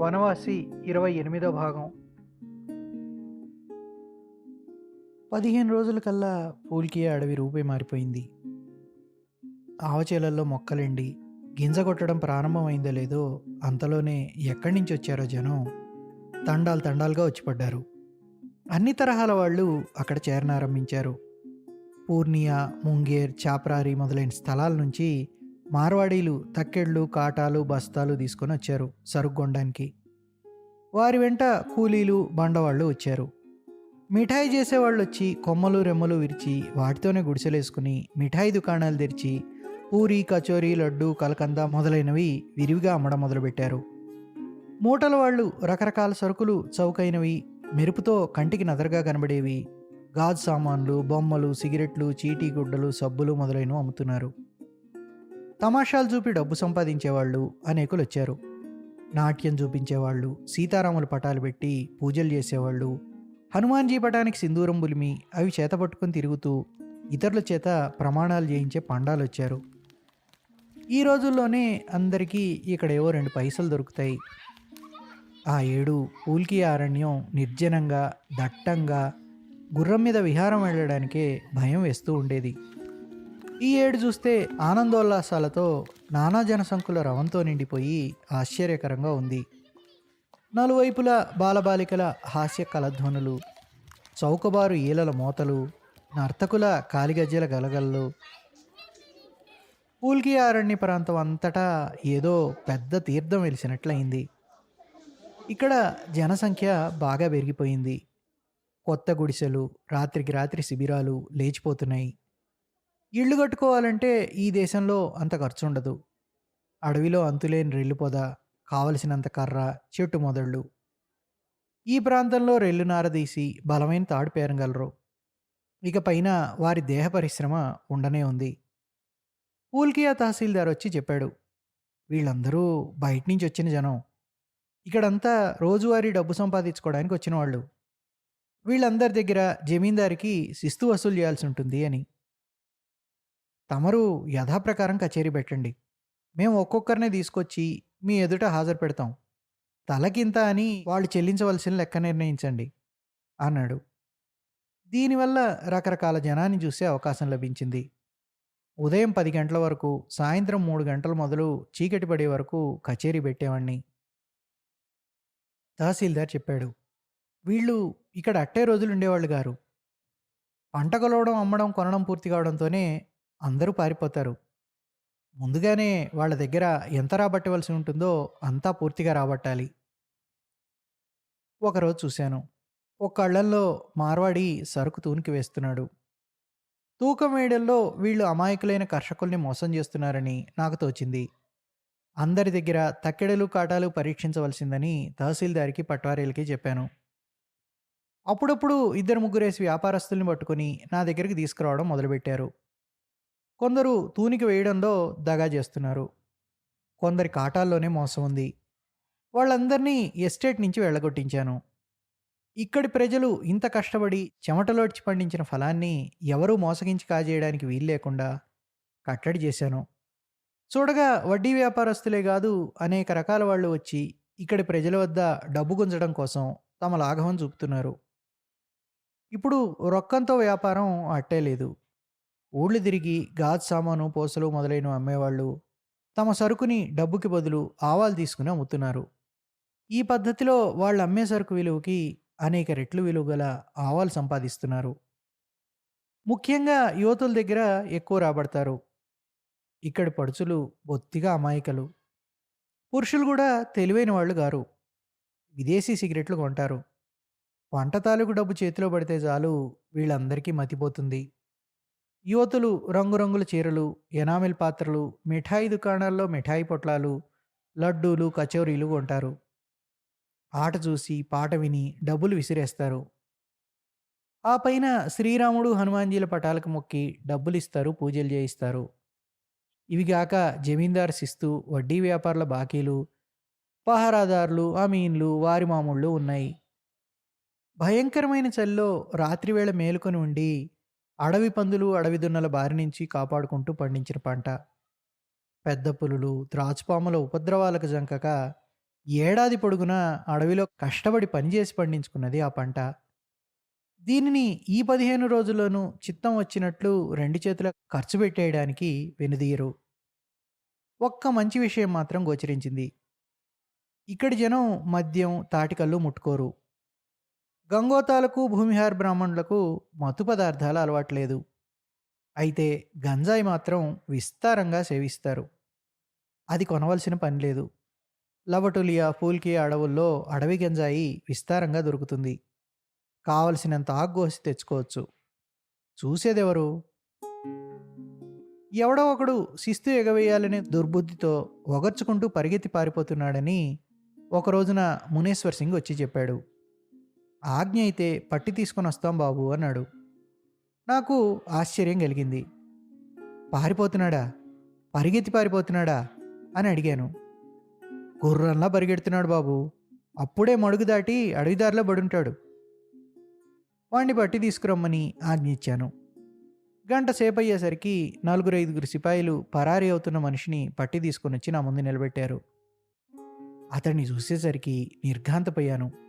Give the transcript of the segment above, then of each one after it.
వనవాసి ఇరవై ఎనిమిదో భాగం. పదిహేను రోజుల కల్లా పూల్కియా అడవి రూపే మారిపోయింది. ఆవచేలల్లో మొక్కలండి గింజ కొట్టడం ప్రారంభమైందో లేదో అంతలోనే ఎక్కడి నుంచి వచ్చారో జనం తండాలు తండాలుగా వచ్చిపడ్డారు. అన్ని తరహాల వాళ్ళు అక్కడ చేరనారంభించారు. పూర్ణియా ముంగేర్ చాప్రారి మొదలైన స్థలాల నుంచి మార్వాడీలు తక్కెళ్ళు కాటాలు బస్తాలు తీసుకొని వచ్చారు సరుగ్గొండానికి వారి వెంట కూలీలు బండవాళ్ళు వచ్చారు. మిఠాయి చేసేవాళ్ళు వచ్చి కొమ్మలు రెమ్మలు విరిచి వాటితోనే గుడిసెలేసుకుని మిఠాయి దుకాణాలు తెరిచి పూరి కచోరీ లడ్డు కలకంద మొదలైనవి విరివిగా అమ్మడం మొదలుపెట్టారు. మూటల వాళ్ళు రకరకాల సరుకులు చౌకైనవి మెరుపుతో కంటికి నదరగా కనబడేవి. గాజు సామాన్లు బొమ్మలు సిగరెట్లు చీటీ గుడ్డలు సబ్బులు మొదలైనవి అమ్ముతున్నారు. తమాషాలు చూపి డబ్బు సంపాదించేవాళ్ళు అనేకులు వచ్చారు నాట్యం చూపించేవాళ్ళు సీతారాముల పటాలు పెట్టి పూజలు చేసేవాళ్ళు హనుమాన్జీ పటానికి సింధూరం బులిమి అవి చేత పట్టుకొని తిరుగుతూ ఇతరుల చేత ప్రమాణాలు చేయించే పండాలు వచ్చారు ఈ రోజుల్లోనే అందరికీ ఇక్కడ ఏవో రెండు పైసలు దొరుకుతాయి. ఆ ఏడు పూల్కి అరణ్యం నిర్జనంగా దట్టంగా గుర్రం మీద విహారం వెళ్ళడానికే భయం వేస్తూ ఉండేది. ఈ ఏడు చూస్తే ఆనందోల్లాసాలతో నానా జనసంకుల రవంతో నిండిపోయి ఆశ్చర్యకరంగా ఉంది. నలువైపుల బాలబాలికల హాస్య కలధ్వనులు చౌకబారు ఈలల మోతలు నర్తకుల కాలిగజ్జల గలగలలు పూల్కి అరణ్య ప్రాంతం అంతటా ఏదో పెద్ద తీర్థం వెలిసినట్లయింది. ఇక్కడ జనసంఖ్య బాగా పెరిగిపోయింది. కొత్త గుడిసెలు రాత్రికి రాత్రి శిబిరాలు లేచిపోతున్నాయి. ఇళ్ళు కట్టుకోవాలంటే ఈ దేశంలో అంత ఖర్చు ఉండదు అడవిలో అంతులేని రెల్లు పొద కావలసినంత కర్ర చెట్టు మొదళ్ళు. ఈ ప్రాంతంలో రెల్లు నారదీసి బలమైన తాడు పేరగలరు. ఇక పైన వారి దేహ పరిశ్రమ ఉండనే ఉంది. పూల్కియా తహసీల్దార్ వచ్చి చెప్పాడు వీళ్ళందరూ బయట నుంచి వచ్చిన జనం. ఇక్కడంతా రోజువారీ డబ్బు సంపాదించుకోవడానికి వచ్చిన వాళ్ళు వీళ్ళందరి దగ్గర జమీందారికి శిస్తు వసూలు చేయాల్సి ఉంటుంది అని. తమరు యథాప్రకారం కచేరీ పెట్టండి. మేము ఒక్కొక్కరినే తీసుకొచ్చి మీ ఎదుట హాజరు పెడతాం. తలకింత అని వాళ్ళు చెల్లించవలసిన లెక్క నిర్ణయించండి అన్నాడు. దీనివల్ల రకరకాల జనాన్ని చూసే అవకాశం లభించింది. ఉదయం పది గంటల వరకు సాయంత్రం మూడు గంటల మొదలు చీకటి పడే వరకు కచేరీ పెట్టేవాణ్ణి. తహసీల్దార్ చెప్పాడు వీళ్ళు ఇక్కడ అట్టే రోజులు ఉండేవాళ్ళు గారు. పంట కొలవడం అమ్మడం కొనడం పూర్తి కావడంతోనే అందరూ పారిపోతారు. ముందుగానే వాళ్ళ దగ్గర ఎంత రాబట్టవలసి ఉంటుందో అంతా పూర్తిగా రాబట్టాలి. ఒకరోజు చూశాను. ఒక కళ్ళల్లో మార్వాడి సరుకు తూనికి వేస్తున్నాడు. తూకం వేయడంలో వీళ్ళు అమాయకులైన కర్షకుల్ని మోసం చేస్తున్నారని నాకు తోచింది. అందరి దగ్గర తక్కెడలు కాటాలు పరీక్షించవలసిందని తహసీల్దారికి పట్వారీలకి చెప్పాను. అప్పుడప్పుడు ఇద్దరు ముగ్గురేసి వ్యాపారస్తుల్ని పట్టుకొని నా దగ్గరికి తీసుకురావడం మొదలుపెట్టారు. కొందరు తూనికి వేయడంలో దగా చేస్తున్నారు. కొందరి కాటాల్లోనే మోసం ఉంది. వాళ్ళందరినీ ఎస్టేట్ నుంచి వెళ్ళగొట్టించాను. ఇక్కడి ప్రజలు ఇంత కష్టపడి చెమటలోడ్చి పండించిన ఫలాన్ని ఎవరూ మోసగించి కాజేయడానికి వీలు లేకుండా కట్టడి చేశాను. చూడగా వడ్డీ వ్యాపారస్తులే కాదు అనేక రకాల వాళ్ళు వచ్చి ఇక్కడి ప్రజల వద్ద డబ్బు గుంజడం కోసం తమ లాఘవం చూపుతున్నారు. ఇప్పుడు రొక్కంతో వ్యాపారం అట్టే లేదు. ఊళ్ళు తిరిగి గాజు సామాను పూసలు మొదలైనవి అమ్మేవాళ్ళు తమ సరుకుని డబ్బుకి బదులు ఆవాలు తీసుకుని అమ్ముతున్నారు. ఈ పద్ధతిలో వాళ్ళు అమ్మే సరుకు విలువకి అనేక రెట్లు విలువ గల ఆవాలు సంపాదిస్తున్నారు. ముఖ్యంగా యువతుల దగ్గర ఎక్కువ రాబడతారు. ఇక్కడి పడుచులు బొత్తిగా అమాయకలు. పురుషులు కూడా తెలివైన వాళ్ళు గారు. విదేశీ సిగరెట్లు కొంటారు. వంట తాలూకు డబ్బు చేతిలో పడితే చాలు వీళ్ళందరికీ మతిపోతుంది. యువతులు రంగురంగుల చీరలు ఎనామిల్ పాత్రలు మిఠాయి దుకాణాల్లో మిఠాయి పొట్లాలు లడ్డూలు కచోరీలు కొంటారు. ఆట చూసి పాట విని డబ్బులు విసిరేస్తారు. ఆ పైన శ్రీరాముడు హనుమాన్జీల పటాలకు మొక్కి డబ్బులు ఇస్తారు పూజలు చేయిస్తారు. ఇవిగాక జమీందార్ శిస్తు వడ్డీ వ్యాపారుల బాకీలు పహారాదారులు అమీన్లు వారి మామూళ్ళు ఉన్నాయి. భయంకరమైన చలిలో రాత్రివేళ మేలుకొని ఉండి అడవి పందులు అడవి దున్నల బారి నుంచి కాపాడుకుంటూ పండించిన పంట. పెద్ద పులులు ద్రాచుపాముల ఉపద్రవాలకు జంకక ఏడాది పొడుగునా అడవిలో కష్టపడి పనిచేసి పండించుకున్నది ఆ పంట. దీనిని ఈ పదిహేను రోజుల్లోనూ చిత్తం వచ్చినట్లు రెండు చేతుల ఖర్చు పెట్టేయడానికి వెనుదీయరు. ఒక్క మంచి విషయం మాత్రం గోచరించింది. ఇక్కడి జనం మద్యం తాటికల్లు ముట్టుకోరు. గంగోతాలకు భూమిహార్ బ్రాహ్మణులకు మత్తు పదార్థాలు అలవాట్లేదు. అయితే గంజాయి మాత్రం విస్తారంగా సేవిస్తారు. అది కొనవలసిన పని లేదు. లవటులియా పూల్కి అడవుల్లో అడవి గంజాయి విస్తారంగా దొరుకుతుంది. కావలసినంత ఆగ్గోసి తెచ్చుకోవచ్చు. చూసేదెవరు? ఎవడో ఒకడు శిస్తు ఎగవేయాలనే దుర్బుద్ధితో ఒగర్చుకుంటూ పరిగెత్తి పారిపోతున్నాడని ఒక రోజున మునేశ్వర్ సింగ్ వచ్చి చెప్పాడు. ఆజ్ఞ అయితే పట్టి తీసుకొని వస్తాం బాబు అన్నాడు. నాకు ఆశ్చర్యం కలిగింది. పారిపోతున్నాడా? పరిగెత్తి పారిపోతున్నాడా? అని అడిగాను. గుర్రంలా పరిగెడుతున్నాడు బాబు. అప్పుడే మడుగు దాటి అడవిదారిలో పడుంటాడు. వాణ్ణి పట్టి తీసుకురమ్మని ఆజ్ఞ ఇచ్చాను. గంట సేపు అయ్యేసరికి నలుగురు ఐదుగురు సిపాయిలు పరారీ అవుతున్న మనిషిని పట్టి తీసుకొని వచ్చి నా ముందు నిలబెట్టారు. అతన్ని చూసేసరికి నిర్ఘాంతపోయాను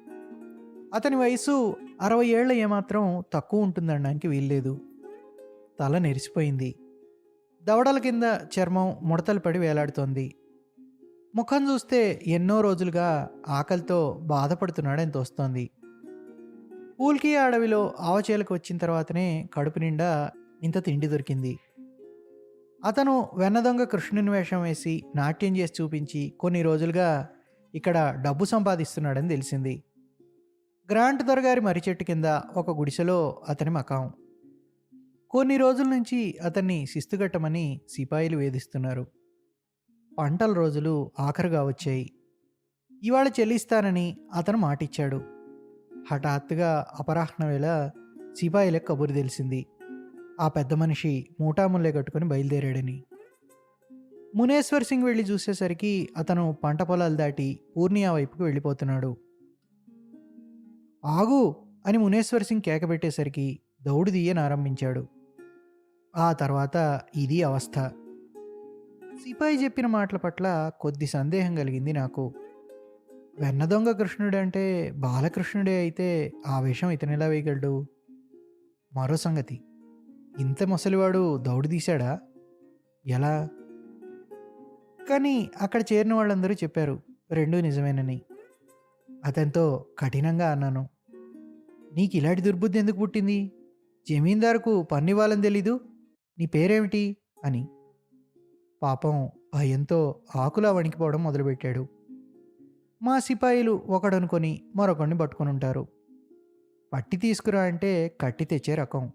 అతని వయసు అరవై ఏళ్ళ ఏమాత్రం తక్కువ ఉంటుందనడానికి వీల్లేదు. తల నెరిసిపోయింది. దవడల కింద చర్మం ముడతలు పడి వేలాడుతోంది. ముఖం చూస్తే ఎన్నో రోజులుగా ఆకలితో బాధపడుతున్నాడని తోస్తోంది. పూల్కి అడవిలో ఆవచేలకు వచ్చిన తర్వాతనే కడుపు నిండా ఇంత తిండి దొరికింది. అతను వెన్నదొంగ కృష్ణుని వేషం వేసి నాట్యం చేసి చూపించి కొన్ని రోజులుగా ఇక్కడ డబ్బు సంపాదిస్తున్నాడని తెలిసింది. గ్రాంట్ దొరగారి మర్రి చెట్టు కింద ఒక గుడిసెలో అతని మకాం. కొన్ని రోజుల నుంచి అతన్ని శిస్తుగట్టమని సిపాయిలు వేధిస్తున్నారు. పంటల రోజులు ఆఖరుగా వచ్చాయి. ఇవాళ చెల్లిస్తానని అతను మాటిచ్చాడు. హఠాత్తుగా అపరాహ్న వేళ సిపాయిలకు కబురు తెలిసింది. ఆ పెద్ద మనిషి మూటాముల్లే కట్టుకుని బయలుదేరాడని. మునేశ్వర్ సింగ్ వెళ్ళి చూసేసరికి అతను పంట పొలాలు దాటి పూర్ణియా వైపుకు వెళ్ళిపోతున్నాడు. ఆగు అని మునేశ్వర్ సింగ్ కేకబెట్టేసరికి దౌడు తీయనారంభించాడు ఆ తర్వాత ఇది అవస్థ. సిపాయి చెప్పిన మాటల పట్ల కొద్ది సందేహం కలిగింది నాకు. వెన్న దొంగ కృష్ణుడంటే బాలకృష్ణుడే అయితే ఆ విషయం ఇతనిలా వేయగలడు? మరో సంగతి. ఇంత ముసలివాడు దౌడు తీశాడా? ఎలా? కానీ అక్కడ చేరిన వాళ్ళందరూ చెప్పారు రెండూ నిజమేనని. అతనితో కఠినంగా అన్నాను నీకు ఇలాంటి దుర్బుద్ధి ఎందుకు పుట్టింది? జమీందారుకు పన్ను ఇవ్వాలని తెలీదు? నీ పేరేమిటి? అని. పాపం భయంతో ఆకులా వణికిపోవడం మొదలుపెట్టాడు. మా సిపాయిలు ఒకడనుకొని మరొకడిని పట్టుకొని ఉంటారు పట్టి తీసుకురా అంటే కట్టి తెచ్చే రకం.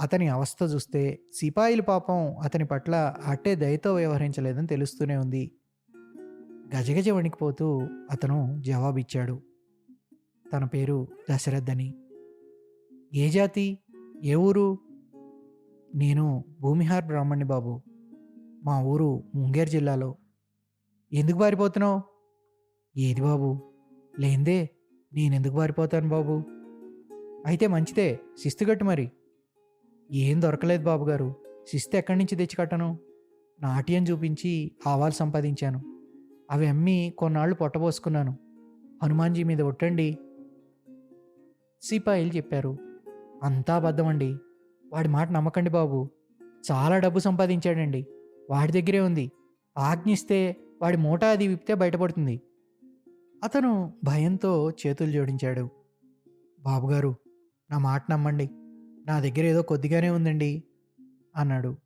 అతని అవస్థ చూస్తే సిపాయిలు పాపం అతని పట్ల అట్టే దయతో వ్యవహరించలేదని తెలుస్తూనే ఉంది. గజగజ వణికిపోతూ అతను జవాబిచ్చాడు. తన పేరు దశరథ్ అని ఏ జాతి? ఏ ఊరు? నేను భూమిహార్ బ్రాహ్మణ్ణి బాబు. మా ఊరు ముంగేర్ జిల్లాలో. ఎందుకు పారిపోతున్నావు? ఏది బాబు? లేందే నేనెందుకు పారిపోతాను బాబు? అయితే మంచిదే శిస్తుగట్టు మరి. ఏం దొరకలేదు బాబుగారు శిస్తు ఎక్కడి నుంచి తెచ్చి కట్టను? నాట్యం చూపించి ఆవాలు సంపాదించాను. అవి అమ్మి కొన్నాళ్ళు పొట్టబోసుకున్నాను. హనుమాన్జీ మీద ఒట్టండి. సిపాయిలు చెప్పారు అంతా అబద్ధమండి. వాడి మాట నమ్మకండి బాబు. చాలా డబ్బు సంపాదించాడండి. వాడి దగ్గరే ఉంది. ఆజ్ఞిస్తే వాడి మూట అది విప్తే బయటపడుతుంది. అతను భయంతో చేతులు జోడించాడు. బాబుగారు నా మాట నమ్మండి. నా దగ్గర ఏదో కొద్దిగానే ఉందండి అన్నాడు.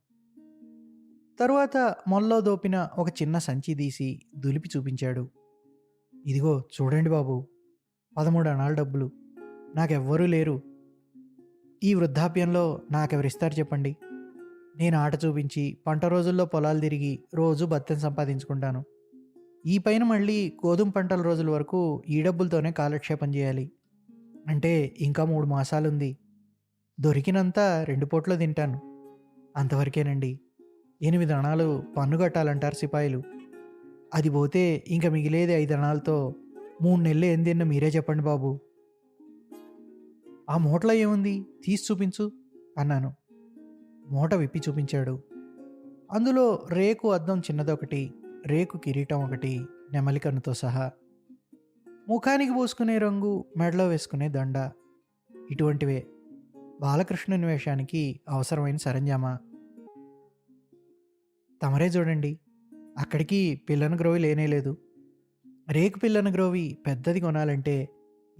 తరువాత మొల్లో దోపిన ఒక చిన్న సంచి తీసి దులిపి చూపించాడు. ఇదిగో చూడండి బాబు పదమూడు అనాల డబ్బులు. నాకెవ్వరూ లేరు. ఈ వృద్ధాప్యంలో నాకెవరిస్తారు చెప్పండి. నేను ఆట చూపించి పంట రోజుల్లో పొలాలు తిరిగి రోజు బత్తెం సంపాదించుకుంటాను. ఈ పైన మళ్ళీ గోధుమ పంటల రోజుల వరకు ఈ డబ్బులతోనే కాలక్షేపం చేయాలి. అంటే ఇంకా మూడు మాసాలుంది. దొరికినంత రెండు పూట్లో తింటాను. అంతవరకేనండి. ఎనిమిది అణాలు పన్ను కట్టాలంటారు సిపాయిలు. అది పోతే ఇంకా మిగిలేది ఐదు అణాలతో మూడు నెలలు ఏం తిన్నా మీరే చెప్పండి బాబు. ఆ మూటలో ఏముంది? తీసి చూపించు అన్నాను. మూట విప్పి చూపించాడు. అందులో రేకు అద్దం చిన్నదొకటి రేకు కిరీటం ఒకటి నెమలికన్నుతో సహా. ముఖానికి పూసుకునే రంగు మెడలో వేసుకునే దండ. ఇటువంటివే. బాలకృష్ణుని వేషానికి అవసరమైన సరంజామా. తమరే చూడండి. అక్కడికి పిల్లను గ్రోవి లేనేలేదు రేకు పిల్లను గ్రోవి పెద్దది కొనాలంటే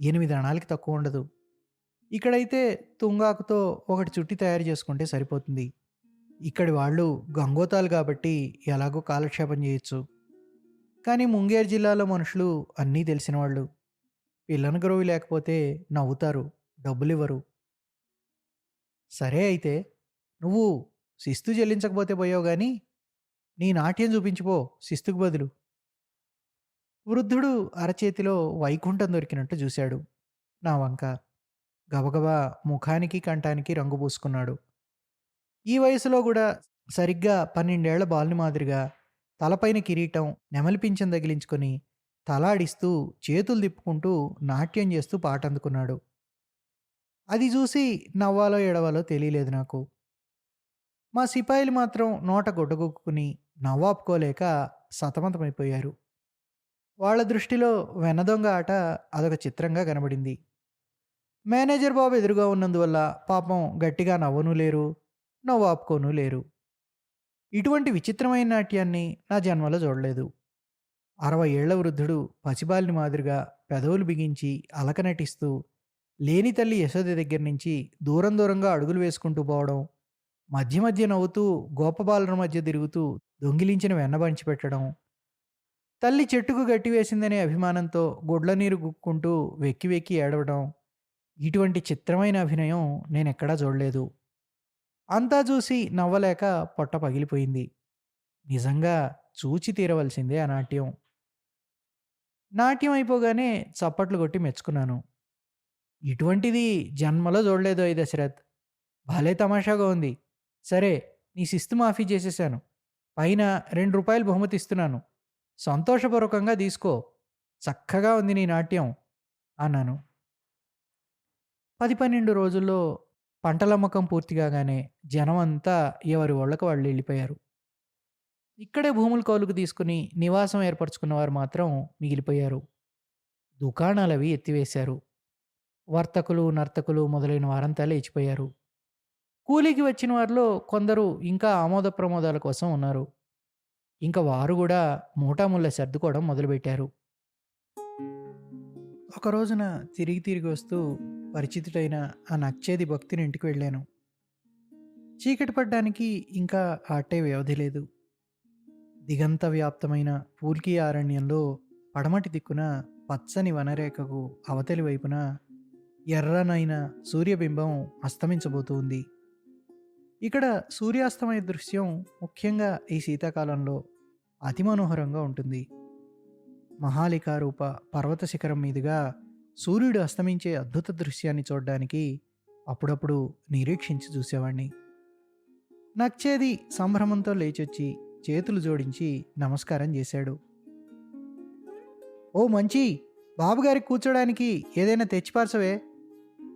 ఎనిమిది అణాలకి తక్కువ ఉండదు. ఇక్కడైతే తుంగాకుతో ఒకటి చుట్టి తయారు చేసుకుంటే సరిపోతుంది. ఇక్కడి వాళ్ళు గంగోతాలు కాబట్టి ఎలాగో కాలక్షేపం చేయొచ్చు. కానీ ముంగేర్ జిల్లాలో మనుషులు అన్నీ తెలిసిన వాళ్ళు. పిల్లను గ్రోవి లేకపోతే నవ్వుతారు డబ్బులు ఇవ్వరు సరే అయితే నువ్వు శిస్తు చెల్లించకపోతే పోయావు కానీ నీ నాట్యం చూపించిపో శిస్తుకు బదులు. వృద్ధుడు అరచేతిలో వైకుంఠం దొరికినట్టు చూశాడు. నా వంక గబగబా ముఖానికి కంఠానికి రంగు పూసుకున్నాడు. ఈ వయసులో కూడా సరిగ్గా పన్నెండేళ్ళ బాలుని మాదిరిగా తలపైన కిరీటం నెమలిపించం తగిలించుకొని తలాడిస్తూ చేతులు తిప్పుకుంటూ నాట్యం చేస్తూ పాట అందుకున్నాడు అది చూసి నవ్వాలో ఎడవాలో తెలియలేదు నాకు. మా సిపాయిలు మాత్రం నోట గొడ్డగొక్కుని నవ్వాపుకోలేక సతమతమైపోయారు. వాళ్ళ దృష్టిలో వెనదొంగ ఆట అదొక చిత్రంగా కనబడింది. మేనేజర్ బాబు ఎదురుగా ఉన్నందువల్ల పాపం గట్టిగా నవ్వను లేరు నవ్వాపుకోను లేరు. ఇటువంటి విచిత్రమైన నాట్యాన్ని నా జన్మలో చూడలేదు. అరవై ఏళ్ళ వృద్ధుడు పసిబాలిని మాదిరిగా పెదవులు బిగించి అలక నటిస్తూ లేని తల్లి యశోద దగ్గర నుంచి దూరం దూరంగా అడుగులు వేసుకుంటూ పోవడం మధ్య మధ్య నవ్వుతూ గోపబాలుల మధ్య తిరుగుతూ దొంగిలించిన వెన్నబంచి పెట్టడం. తల్లి చెట్టుకు గట్టి వేసిందనే అభిమానంతో గుడ్ల నీరు గుక్కుంటూ వెక్కి వెక్కి ఏడవడం. ఇటువంటి చిత్రమైన అభినయం నేను ఎక్కడా చూడలేదు. అంతా చూసి నవ్వలేక పొట్ట పగిలిపోయింది. నిజంగా చూచి తీరవలసిందే ఆ నాట్యం. నాట్యం అయిపోగానే చప్పట్లు కొట్టి మెచ్చుకున్నాను. ఇటువంటిది జన్మలో చూడలేదు అయి దశరథ్. భలే తమాషాగా ఉంది. సరే నీ శిస్తు మాఫీ చేసేసాను. పైన రెండు రూపాయలు బహుమతి ఇస్తున్నాను. సంతోషపూర్వకంగా తీసుకో. చక్కగా ఉంది నీ నాట్యం అన్నాను. పది పన్నెండు రోజుల్లో పంటలమ్మకం పూర్తి కాగానే జనం అంతా ఎవరి వాళ్ళకు వాళ్ళు వెళ్ళిపోయారు. ఇక్కడే భూములు కౌలుకు తీసుకుని నివాసం ఏర్పరచుకున్న వారు మాత్రం మిగిలిపోయారు. దుకాణాలవి ఎత్తివేశారు. వర్తకులు నర్తకులు మొదలైన వారంతా లేచిపోయారు. కూలీకి వచ్చిన వారిలో కొందరు ఇంకా ఆమోద ప్రమోదాల కోసం ఉన్నారు. ఇంకా వారు కూడా మూటాముళ్ళ సర్దుకోవడం మొదలుపెట్టారు. ఒక రోజున తిరిగి తిరిగి వస్తూ పరిచితుడైన ఆ నచ్చేది భక్తిని ఇంటికి వెళ్ళాను. చీకటి పడ్డానికి ఇంకా ఆటే వ్యవధి లేదు. దిగంత వ్యాప్తమైన పూల్కి అరణ్యంలో పడమటి దిక్కున పచ్చని వనరేఖకు అవతలి వైపున ఎర్రనైన సూర్యబింబం అస్తమించబోతుంది ఇక్కడ సూర్యాస్తమయ దృశ్యం ముఖ్యంగా ఈ శీతాకాలంలో అతి మనోహరంగా ఉంటుంది. మహాలికారూప పర్వత శిఖరం మీదుగా సూర్యుడు అస్తమించే అద్భుత దృశ్యాన్ని చూడడానికి అప్పుడప్పుడు నిరీక్షించి చూసేవాణ్ణి. నచ్చేది సంభ్రమంతో లేచొచ్చి చేతులు జోడించి నమస్కారం చేశాడు. ఓ మంచి బాబుగారికి కూర్చోడానికి ఏదైనా తెచ్చిపార్చవే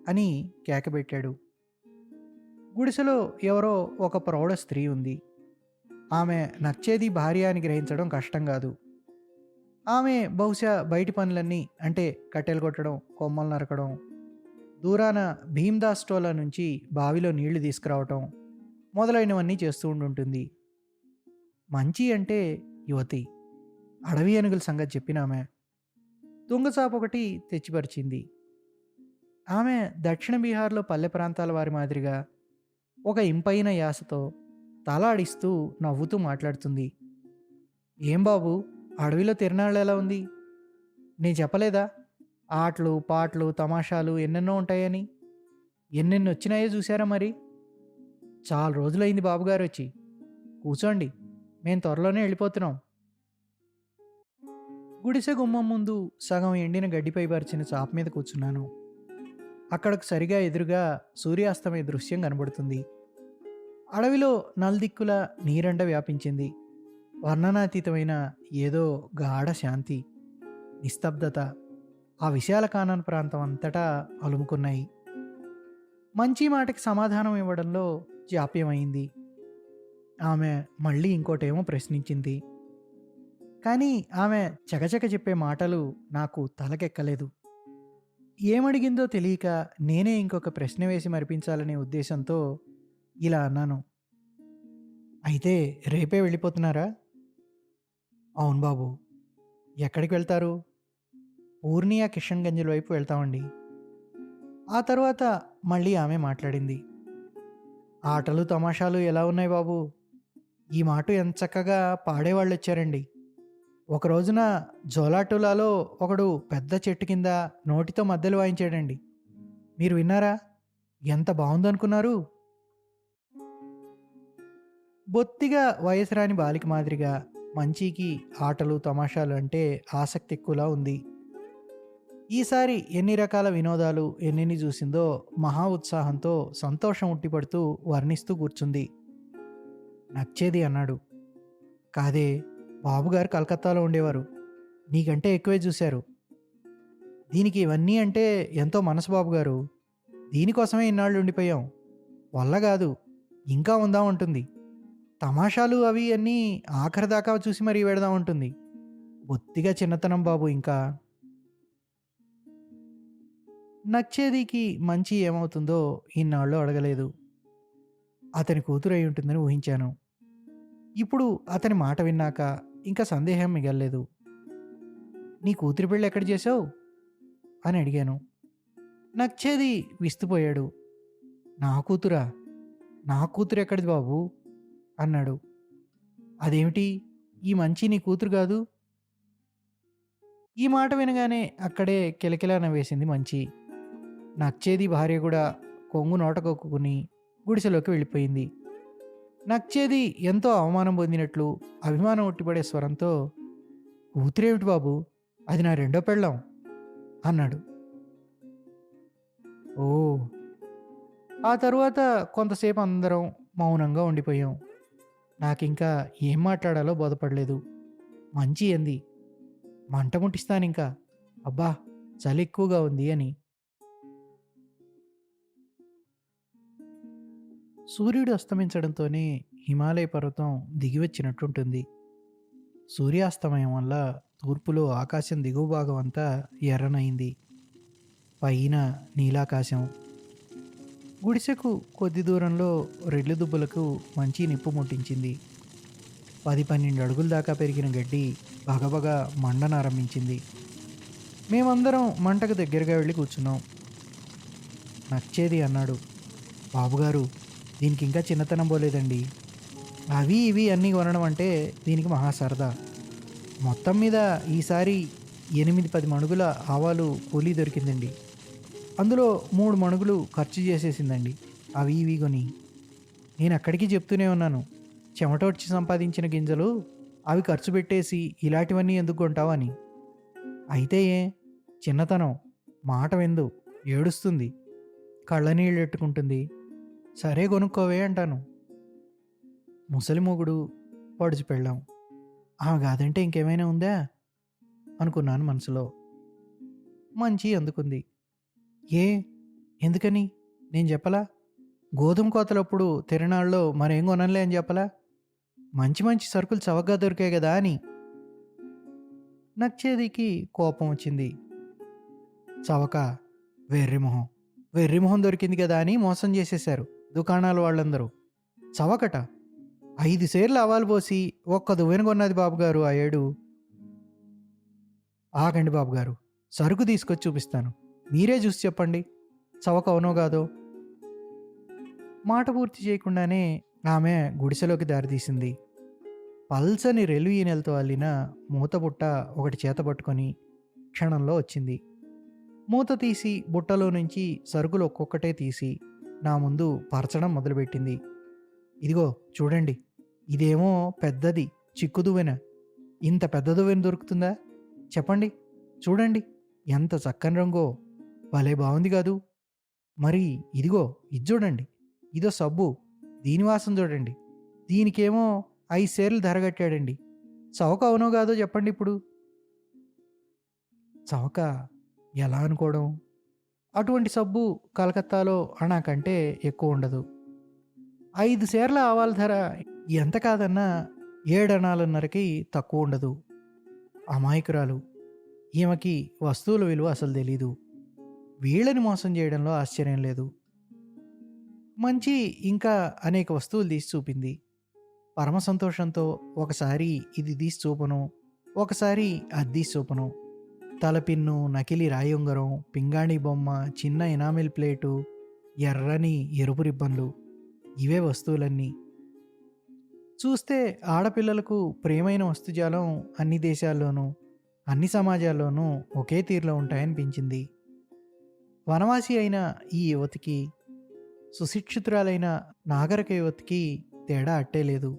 అని కేకబెట్టాడు. గుడిసెలో ఎవరో ఒక ప్రౌఢ స్త్రీ ఉంది. ఆమె నచ్చేది భార్య అని గ్రహించడం కష్టం కాదు. ఆమె బహుశా బయటి పనులన్నీ అంటే కట్టెలు కొట్టడం కొమ్మలు నరకడం దూరాన భీమ్దాస్ నుంచి బావిలో నీళ్ళు తీసుకురావటం మొదలైనవన్నీ చేస్తూ ఉండుంటుంది. మంచి అంటే యువతి. అడవి ఏనుగుల సంగతి చెప్పిన ఆమె. తుంగచాప ఒకటి తెచ్చిపరిచింది. ఆమె దక్షిణ బీహార్లో పల్లె ప్రాంతాల వారి మాదిరిగా ఒక ఇంపైన యాసతో తలాడిస్తూ నవ్వుతూ మాట్లాడుతుంది. ఏం బాబు అడవిలో తిరణాళ్ళు ఎలా ఉంది? నేను చెప్పలేదా? ఆటలు పాటలు తమాషాలు ఎన్నెన్నో ఉంటాయని? ఎన్నెన్ని వచ్చినాయో చూసారా మరి? చాలా రోజులైంది బాబుగారు వచ్చి. కూర్చోండి మేము త్వరలోనే వెళ్ళిపోతున్నాం. గుడిసె గుమ్మం ముందు సగం ఎండిన గడ్డిపై పరిచిన చాప మీద కూర్చున్నాను. అక్కడకు సరిగా ఎదురుగా సూర్యాస్తమయ దృశ్యం కనబడుతుంది. అడవిలో నల్దిక్కుల నీరండ వ్యాపించింది. వర్ణనాతీతమైన ఏదో గాఢ శాంతి నిస్తబ్దత ఆ విశాల కానన్ ప్రాంతం అంతటా అలుముకున్నాయి. మంచి మాటకి సమాధానం ఇవ్వడంలో జాప్యమైంది. ఆమె మళ్ళీ ఇంకోటేమో ప్రశ్నించింది. కానీ ఆమె చకచక చెప్పే మాటలు నాకు తలకెక్కలేదు. ఏమడిగిందో తెలియక నేనే ఇంకొక ప్రశ్న వేసి మరిపించాలనే ఉద్దేశంతో ఇలా అన్నాను. అయితే రేపే వెళ్ళిపోతున్నారా? అవును బాబు. ఎక్కడికి వెళ్తారు? పూర్ణియా కిషన్ గంజల వైపు వెళ్తామండి. ఆ తర్వాత మళ్ళీ ఆమె మాట్లాడింది. ఆటలు తమాషాలు ఎలా ఉన్నాయి బాబు? ఈ మాట ఎంత చక్కగా పాడేవాళ్ళు వచ్చారండి ఒక రోజున జోలాటులాలో ఒకడు పెద్ద చెట్టు కింద నోటితో మధ్యలు వాయించాడండి. మీరు విన్నారా? ఎంత బాగుందనుకున్నారు? బొత్తిగా వయసు రాని బాలిక మాదిరిగా మంచికి ఆటలు తమాషాలు అంటే ఆసక్తి ఎక్కువలా ఉంది. ఈసారి ఎన్ని రకాల వినోదాలు ఎన్నెన్ని చూసిందో మహా ఉత్సాహంతో సంతోషం ఉట్టిపడుతూ వర్ణిస్తూ కూర్చుంది. నచ్చేది అన్నాడు. కాదే బాబుగారు కలకత్తాలో ఉండేవారు. నీకంటే ఎక్కువే చూశారు. దీనికి ఇవన్నీ అంటే ఎంతో మనసు బాబు గారు దీనికోసమే ఇన్నాళ్ళు ఉండిపోయాం. వల్ల కాదు ఇంకా ఉందాం ఉంటుంది తమాషాలు అవి అన్నీ ఆఖరి దాకా చూసి మరీ వెడదాం ఉంటుంది బొత్తిగా చిన్నతనం బాబు ఇంకా. నచ్చేదికి మంచి ఏమవుతుందో ఇన్నాళ్ళు అడగలేదు. అతని కూతురు అయి ఉంటుందని ఊహించాను. ఇప్పుడు అతని మాట విన్నాక ఇంకా సందేహం మిగలలేదు. నీ కూతురి పెళ్ళి ఎక్కడ చేసావు అని అడిగాను. నచ్చేది విస్తుపోయాడు. నా కూతురా? నా కూతురు ఎక్కడిది బాబు? అన్నాడు. అదేమిటి? ఈ మంచి నీ కూతురు కాదు? ఈ మాట వినగానే అక్కడే కిలకిలా నవ్వేసింది మంచి. నచ్చేది భార్య కూడా కొంగు నోటకొక్కుని గుడిసెలోకి వెళ్ళిపోయింది. నచ్చేది ఎంతో అవమానం పొందినట్లు అభిమానం ఉట్టిపడే స్వరంతో ఊతిరేమిటి బాబు అది నా రెండో పెళ్ళాం అన్నాడు. ఓ! ఆ తరువాత కొంతసేపు అందరం మౌనంగా ఉండిపోయాం. నాకింకా ఏం మాట్లాడాలో బోధపడలేదు. మంచి ఏంది మంట ముట్టిస్తాను ఇంకా అబ్బా చలి ఎక్కువగా ఉంది అని. సూర్యుడు అస్తమించడంతోనే హిమాలయ పర్వతం దిగివచ్చినట్టుంటుంది. సూర్యాస్తమయం వల్ల తూర్పులో ఆకాశం దిగువ భాగం అంతా ఎర్రనైంది పైన నీలాకాశం. గుడిసెకు కొద్ది దూరంలో రెడ్లు దుబ్బులకు మంచి నిప్పు ముట్టించింది. పది పన్నెండు అడుగుల దాకా పెరిగిన గడ్డి బగబగ మండనారంభించింది మేమందరం మంటకు దగ్గరగా వెళ్ళి కూర్చున్నాం. నచ్చేది అన్నాడు. బాబుగారు దీనికి ఇంకా చిన్నతనం పోలేదండి. అవి ఇవి అన్నీ కొనడం అంటే దీనికి మహా సరదా మొత్తం మీద ఈసారి ఎనిమిది పది మణుగుల ఆవాలు కూలీ దొరికిందండి. అందులో మూడు మణుగులు ఖర్చు చేసేసిందండి. అవి ఇవి కొని. నేను అక్కడికి చెప్తూనే ఉన్నాను. చెమటోడ్చి సంపాదించిన గింజలు అవి ఖర్చు పెట్టేసి ఇలాంటివన్నీ ఎందుకు కొంటావు అని. అయితే ఏ? చిన్నతనం. మాట వెందు ఏడుస్తుంది. కళ్ళనీళ్ళు ఎట్టుకుంటుంది. సరే కొనుక్కోవే అంటాను. ముసలి మొగుడు పడుచు పెళ్ళాం. ఆమె కాదంటే ఇంకేమైనా ఉందా? అనుకున్నాను మనసులో. మంచి అందుకుంది. ఏ? ఎందుకని? నేను చెప్పలా? గోధుమ కోతలప్పుడు తిరణాల్లో మరేం కొనలే అని చెప్పలా? మంచి మంచి సరుకులు చవకగా దొరికాయి కదా అని. నచ్చేదికి కోపం వచ్చింది. చవక వెర్రిమొహం వెర్రిమొహం దొరికింది కదా అని మోసం చేసేశారు. దుకాణాల వాళ్ళందరూ. చవకట. ఐదు సేర్లు అవాలు పోసి ఒక్క దువ్వెన కొన్నది బాబుగారు ఆ ఏడు. ఆగండి బాబుగారు సరుకు తీసుకొచ్చి చూపిస్తాను. మీరే చూసి చెప్పండి. చవక అవునో కాదో? మాట పూర్తి చేయకుండానే ఆమె గుడిసెలోకి దారితీసింది పల్సని రెలు ఈనెలతో అల్లిన మూత బుట్ట ఒకటి చేత పట్టుకొని క్షణంలో వచ్చింది. మూత తీసి బుట్టలో నుంచి సరుకులు ఒక్కొక్కటే తీసి నా ముందు పరచడం మొదలుపెట్టింది. ఇదిగో చూడండి ఇదేమో పెద్దది చిక్కు దువ్వెన ఇంత పెద్ద దువ్వెన దొరుకుతుందా? చెప్పండి చూడండి ఎంత చక్కని రంగో. భలే బాగుంది కాదు. మరి ఇదిగో ఇది చూడండి ఇదో సబ్బు దీని వాసన చూడండి. దీనికేమో ఐదు సేర్లు ధర కట్టాడండి. చవక అవునో కాదో చెప్పండి ఇప్పుడు. చవక ఎలా అనుకోవడం? అటువంటి సబ్బు కలకత్తాలో అనాకంటే ఎక్కువ ఉండదు. ఐదు సేర్ల ఆవాల ధర ఎంత కాదన్నా ఏడనాలన్నరకి తక్కువ ఉండదు. అమాయకురాలు. ఈమెకి వస్తువుల విలువ అసలు తెలీదు. వీళ్ళని మోసం చేయడంలో ఆశ్చర్యం లేదు. మంచి ఇంకా అనేక వస్తువులు తీసి చూపింది. పరమ సంతోషంతో ఒకసారి ఇది తీసి చూపను ఒకసారి అది తీసి చూపను. తలపిన్ను నకిలీ రాయి ఉంగరం పింగాణి బొమ్మ చిన్న ఎనామిల్ ప్లేటు ఎర్రని ఎరుపు రిబ్బన్లు. ఇవే వస్తువులన్నీ. చూస్తే ఆడపిల్లలకు ప్రేమైన వస్తుజాలం అన్ని దేశాల్లోనూ అన్ని సమాజాల్లోనూ ఒకే తీరులో ఉంటాయనిపించింది. వనవాసి అయిన ఈ యువతికి సుశిక్షితురాలైన నాగరిక యువతికి తేడా అట్టే లేదు.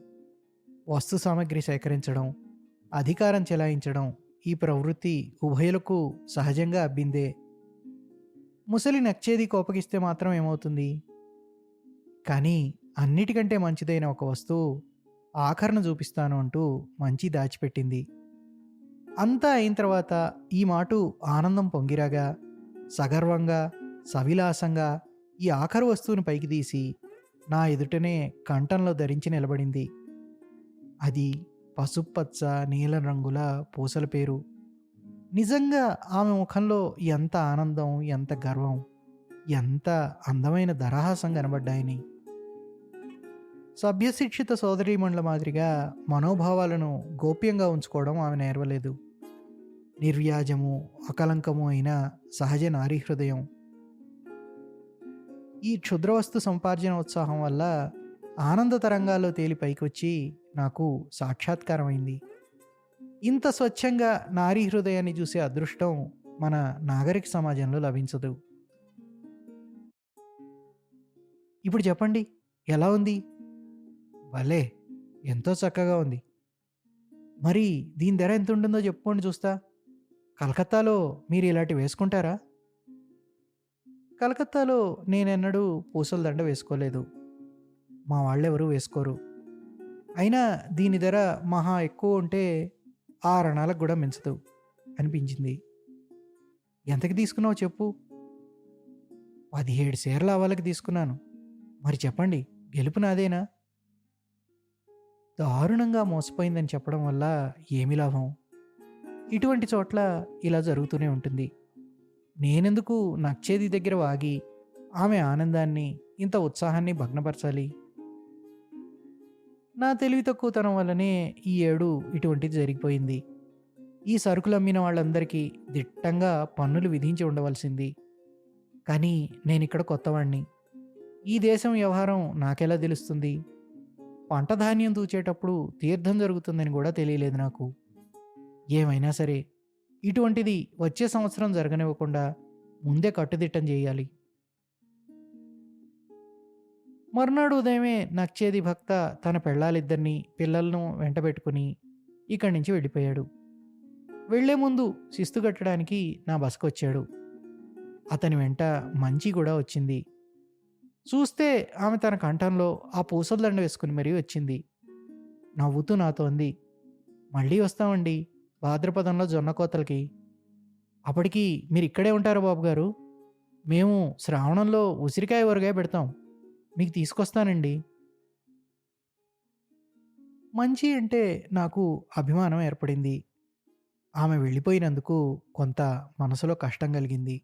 వస్తు సామాగ్రి సేకరించడం అధికారం చెలాయించడం ఈ ప్రవృత్తి ఉభయులకు సహజంగా అబ్బిందే. ముసలి నచ్చేది కోపగిస్తే మాత్రం ఏమవుతుంది? కానీ అన్నిటికంటే మంచిదైన ఒక వస్తువు ఆఖరణ చూపిస్తాను అంటూ మంచి దాచిపెట్టింది. అంతా అయిన తర్వాత ఈ మాటు ఆనందం పొంగిరాగా సగర్వంగా సవిలాసంగా ఈ ఆఖరు వస్తువుని పైకి తీసి నా ఎదుటనే కంఠంలో ధరించి నిలబడింది. అది పసుపచ్చ నీలం రంగుల పూసల పేరు. నిజంగా ఆమె ముఖంలో ఎంత ఆనందం ఎంత గర్వం ఎంత అందమైన దరహాసం కనబడ్డాయని. సభ్యశిక్షిత సోదరీమణుల మాదిరిగా మనోభావాలను గోప్యంగా ఉంచుకోవడం ఆమె నేర్వలేదు. నిర్వ్యాజము అకలంకము అయిన సహజ నారీ హృదయం. ఈ క్షుద్రవస్తు సంపార్జన ఉత్సాహం వల్ల ఆనంద తరంగాల్లో తేలి పైకి వచ్చి నాకు సాక్షాత్కారమైంది. ఇంత స్వచ్ఛంగా నారీ హృదయాన్ని చూసే అదృష్టం మన నాగరిక సమాజంలో లభించదు. ఇప్పుడు చెప్పండి ఎలా ఉంది? భలే! ఎంతో చక్కగా ఉంది. మరి దీని ధర ఎంత ఉంటుందో చెప్పుకోండి చూస్తా. కలకత్తాలో మీరు ఇలాంటి వేసుకుంటారా? కలకత్తాలో నేనెన్నడూ పూసల దండ వేసుకోలేదు. మా వాళ్ళెవరూ వేసుకోరు. అయినా దీని ధర మహా ఎక్కువ ఉంటే ఆరణాలకు కూడా మించదు అనిపించింది. ఎంతకి తీసుకున్నావు చెప్పు. పదిహేడు సేర్ల అవ్వాలకి తీసుకున్నాను. మరి చెప్పండి గెలుపు నాదేనా? దారుణంగా మోసపోయిందని చెప్పడం వల్ల ఏమి లాభం? ఇటువంటి చోట్ల ఇలా జరుగుతూనే ఉంటుంది. నేనెందుకు నచ్చేది దగ్గర వాగి ఆమె ఆనందాన్ని ఇంత ఉత్సాహాన్ని భగ్నపరచాలి? నా తెలివి తక్కువతనం వల్లనే ఈ ఏడు ఇటువంటిది జరిగిపోయింది. ఈ సరుకులు అమ్మిన వాళ్ళందరికీ దిట్టంగా పన్నులు విధించి ఉండవలసింది. కానీ నేను ఇక్కడ కొత్తవాణ్ణి. ఈ దేశం వ్యవహారం నాకెలా తెలుస్తుంది? పంట ధాన్యం తూచేటప్పుడు తీర్థం జరుగుతుందని కూడా తెలియలేదు నాకు. ఏమైనా సరే ఇటువంటిది వచ్చే సంవత్సరం జరగనివ్వకుండా ముందే కట్టుదిట్టం చేయాలి. మర్నాడు ఉదయమే నచ్చేది భక్త తన పెళ్ళాలిద్దరినీ పిల్లలను వెంటబెట్టుకుని ఇక్కడి నుంచి వెళ్ళిపోయాడు. వెళ్ళే ముందు శిస్తు కట్టడానికి నా బస్కు వచ్చాడు అతని వెంట మంచి కూడా వచ్చింది. చూస్తే ఆమె తన కంఠంలో ఆ పూసదండ వేసుకుని మరీ వచ్చింది. నవ్వుతూ నాతో అంది మళ్ళీ వస్తామండి భాద్రపదంలో జొన్న కోతలకి అప్పటికి మీరు ఇక్కడే ఉంటారు బాబు గారు మేము శ్రావణంలో ఉసిరికాయ ఊరగాయ పెడతాం. మీకు తీసుకొస్తానండి. మంచి అంటే నాకు అభిమానం ఏర్పడింది. ఆమె వెళ్ళిపోయినందుకు కొంత మనసులో కష్టం కలిగింది.